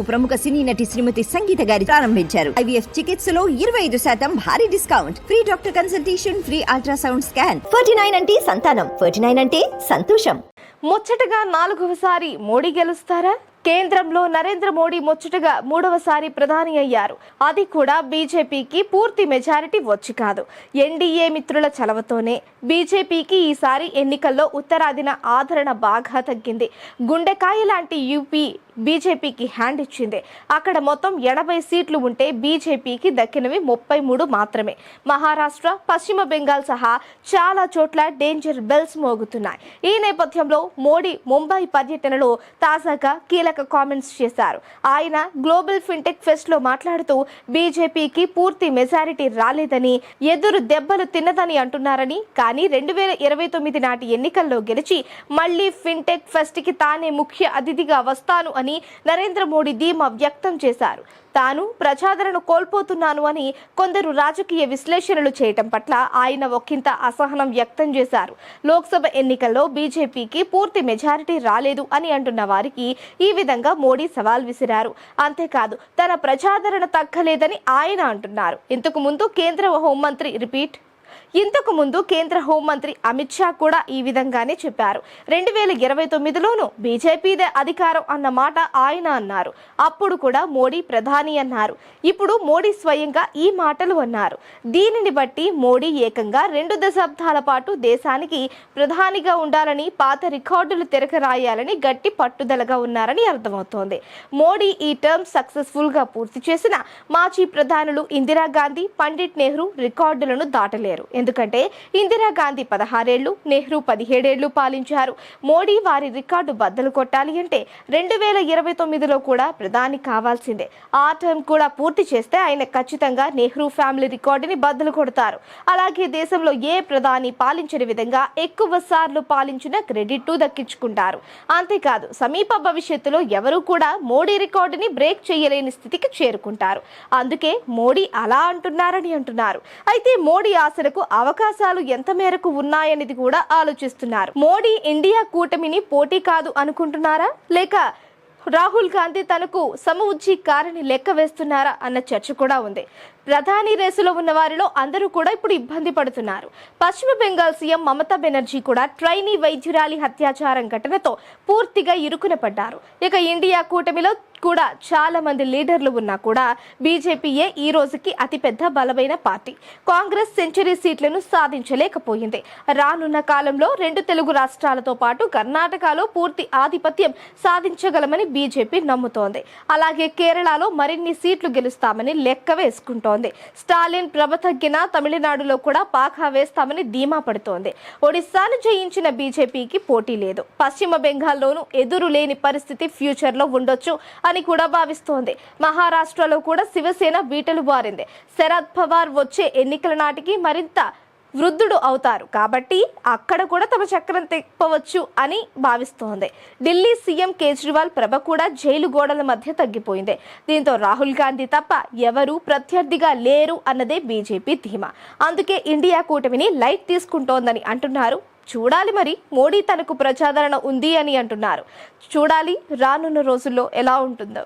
ప్రముఖ సినీ నటి శ్రీమతి సంగీత గారి ప్రారంభించారు. ఐవీఎఫ్ చికిత్సలో ఇరవై ఐదు శాతం భారీ discount. Free doctor consultation free ultrasound scan. Forty nine అంటే సంతానం. ఫోర్టీ నైన్ అంటే సంతోషం. ముచ్చటగా నాలుగవసారి మోడీ గెలుస్తారా? కేంద్రంలో నరేంద్ర మోడీ ముచ్చటగా మూడవసారి ప్రధాని అయ్యారు. అది కూడా బీజేపీకి పూర్తి మెజారిటీ వచ్చి కాదు. ఎన్డీఏ మిత్రుల చలవతోనే బీజేపీకి ఈసారి ఎన్నికల్లో ఉత్తరాదిన ఆదరణ బాగా తగ్గింది. గుండెకాయ లాంటి యూపీ బీజేపీకి హ్యాండ్ ఇచ్చింది. అక్కడ మొత్తం ఎనభై సీట్లు ఉంటే బీజేపీకి దక్కినవి ముప్పై మూడు మాత్రమే. మహారాష్ట్ర పశ్చిమ బెంగాల్ సహా చాలా చోట్ల డేంజర్ బెల్స్ మోగుతున్నాయి. ఈ నేపథ్యంలో మోడీ ముంబై పర్యటనలో తాజాగా కీలక కామెంట్స్ చేశారు. ఆయన గ్లోబల్ ఫిన్టెక్ ఫెస్ట్లో మాట్లాడుతూ బీజేపీకి పూర్తి మెజారిటీ రాలేదని ఎదురు దెబ్బలు తిన్నదని అంటున్నారని కానీ రెండు వేల ఇరవై తొమ్మిది నాటి ఎన్నికల్లో గెలిచి మళ్ళీ ఫిన్టెక్ ఫెస్ట్కి తానే ముఖ్య అతిథిగా వస్తాను అని నరేంద్ర మోడీ ధీమా వ్యక్తం చేశారు. తాను ప్రజాదరణ కోల్పోతున్నాను అని కొందరు రాజకీయ విశ్లేషణలు చేయటం పట్ల ఆయన ఒకంత అసహనం వ్యక్తం చేశారు. లోక్సభ ఎన్నికల్లో బీజేపీకి పూర్తి మెజారిటీ రాలేదు అని అంటున్న వారికి ఈ విధంగా మోడీ సవాల్ విసిరారు. అంతేకాదు తన ప్రజాదరణ తగ్గలేదని ఆయన అంటున్నారు. ఇంతకు ముందు కేంద్ర హోంమంత్రి రిపీట్ ఇంతకు ముందు కేంద్ర హోంమంత్రి అమిత్ షా కూడా ఈ విధంగానే చెప్పారు. రెండు వేల ఇరవై తొమ్మిదిలోనూ బీజేపీదే అధికారం అన్న మాట ఆయన అన్నారు. అప్పుడు కూడా మోడీ ప్రధాని అన్నారు. ఇప్పుడు మోడీ స్వయంగా ఈ మాటలు అన్నారు. దీనిని బట్టి మోడీ ఏకంగా రెండు దశాబ్దాల పాటు దేశానికి ప్రధానిగా ఉండాలని పాత రికార్డులు తిరగరాయాలని గట్టి పట్టుదలగా ఉన్నారని అర్థమవుతోంది. మోడీ ఈ టర్మ్ సక్సెస్ఫుల్గా పూర్తి చేసిన మాజీ ప్రధానులు ఇందిరాగాంధీ పండిట్ నెహ్రూ రికార్డులను దాటలేరు. ఎందుకంటే ఇందిరాగాంధీ పదహారేళ్ళు నెహ్రూ పదిహేడేళ్ళు పాలించారు. మోడీ వారి రికార్డు బద్దలు కొట్టాలి అంటే రెండు వేల ఇరవై తొమ్మిదిలో కూడా ప్రధాని కావాల్సిందే. ఆ టర్మ్ కూడా పూర్తి చేస్తే ఆయన ఖచ్చితంగా నెహ్రూ ఫ్యామిలీ రికార్డుని బద్దలు కొడతారు. అలాగే దేశంలో ఏ ప్రధాని పాలించని విధంగా ఎక్కువ సార్లు పాలించిన క్రెడిట్ దక్కించుకుంటారు. అంతేకాదు సమీప భవిష్యత్తులో ఎవరూ కూడా మోడీ రికార్డుని బ్రేక్ చేయలేని స్థితికి చేరుకుంటారు. అందుకే మోడీ అలా అంటున్నారని అంటున్నారు. అయితే మోడీ ఆశలకు అవకాశాలు ఎంత మేరకు ఉన్నాయనేది కూడా ఆలోచిస్తున్నారు. మోడీ ఇండియా కూటమిని పోటీ కాదు అనుకుంటున్నారా? లేక రాహుల్ గాంధీ తనకు సమ ఉజ్జీ కారని లెక్క వేస్తున్నారా అన్న చర్చ కూడా ఉంది. ప్రధాని రేసులో ఉన్న వారిలో అందరూ కూడా ఇప్పుడు ఇబ్బంది పడుతున్నారు. పశ్చిమ బెంగాల్ సీఎం మమతా బెనర్జీ కూడా ట్రైనీ వైద్యురాలి హత్యాచారం ఘటనతో పూర్తిగా ఇరుకున పడ్డారు. ఇక ఇండియా కూటమిలో కూడా చాలా మంది లీడర్లు ఉన్నా కూడా బీజేపీయే ఈ రోజుకి అతిపెద్ద బలమైన పార్టీ. కాంగ్రెస్ సెంచరీ సీట్లను సాధించలేకపోయింది. రానున్న కాలంలో రెండు తెలుగు రాష్ట్రాలతో పాటు కర్ణాటకలో పూర్తి ఆధిపత్యం సాధించగలమని బీజేపీ నమ్ముతోంది. అలాగే కేరళలో మరిన్ని సీట్లు గెలుస్తామని లెక్క వేసుకుంటోంది. స్టాలిన్ ప్రభ తగ్గిన తమిళనాడులో కూడా పాఖా వేస్తామని ధీమా పడుతోంది. ఒడిశాను జయించిన బీజేపీకి పోటీ లేదు. పశ్చిమ బెంగాల్లోనూ ఎదురు లేని పరిస్థితి ఫ్యూచర్లో ఉండొచ్చు. అని కూడా భావిస్తోంది. మహారాష్ట్రలో కూడా శివసేన బీటలు బారింది. శరద్ పవార్ వచ్చే ఎన్నికల నాటికి మరింత వృద్ధుడు అవుతారు. కాబట్టి అక్కడ కూడా తమ చక్రం తిప్పవచ్చు అని భావిస్తోంది. ఢిల్లీ సీఎం కేజ్రీవాల్ ప్రభ కూడా జైలు గోడల మధ్య తగ్గిపోయింది. దీంతో రాహుల్ గాంధీ తప్ప ఎవరూ ప్రత్యర్థిగా లేరు అన్నదే బీజేపీ ధీమా. అందుకే ఇండియా కూటమిని లైట్ తీసుకుంటోందని అంటున్నారు చూడాలి మరి మోడీ తనకు ప్రజాదరణ ఉంది అని అంటున్నారు. చూడాలి రానున్న రోజుల్లో ఎలా ఉంటుందో.